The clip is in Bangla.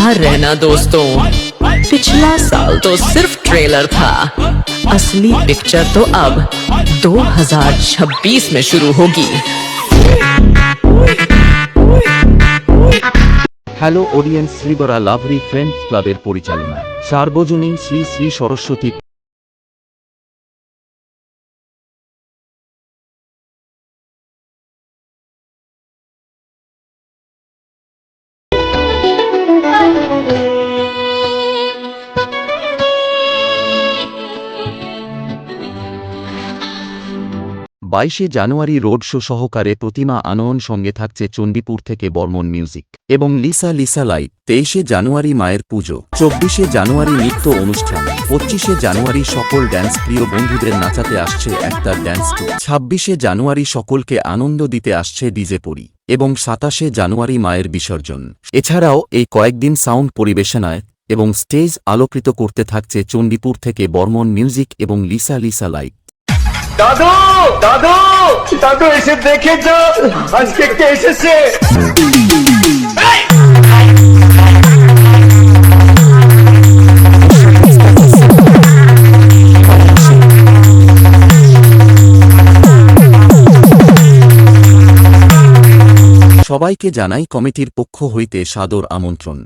तैयार रहना दोस्तों पिछला साल तो सिर्फ ट्रेलर था असली पिक्चर तो अब 2026 में शुरू होगी হ্যালো অডিয়েন্স শ্রীবরা লাভরি ফ্রেন্ডস ক্লাবের পরিচালনায় সার্বজনীন শ্রী শ্রী সরস্বতী বাইশে জানুয়ারি রোড শো সহকারে প্রতিমা আনয়ন সঙ্গে থাকছে চণ্ডীপুর থেকে বর্মন মিউজিক এবং লিসা লিসা লাইভ তেইশে জানুয়ারি মায়ের পুজো, চব্বিশে জানুয়ারি নৃত্য অনুষ্ঠান, পঁচিশে জানুয়ারি সকল ড্যান্স প্রিয় বন্ধুদের নাচাতে আসছে একটা ড্যান্স টু ছাব্বিশে জানুয়ারি সকলকে আনন্দ দিতে আসছে ডিজে পরি এবং সাতাশে জানুয়ারি মায়ের বিসর্জন। এছাড়াও এই কয়েকদিন সাউন্ড পরিবেশনায় এবং স্টেজ আলোকৃত করতে থাকছে চণ্ডীপুর থেকে বর্মন মিউজিক এবং লিসা লিসা লাইভ দাদু দাদু দাদু, এসে দেখে যা আজকে কে এসেছে? সবাইকে জানাই কমিটির পক্ষ হইতে সাদর আমন্ত্রণ।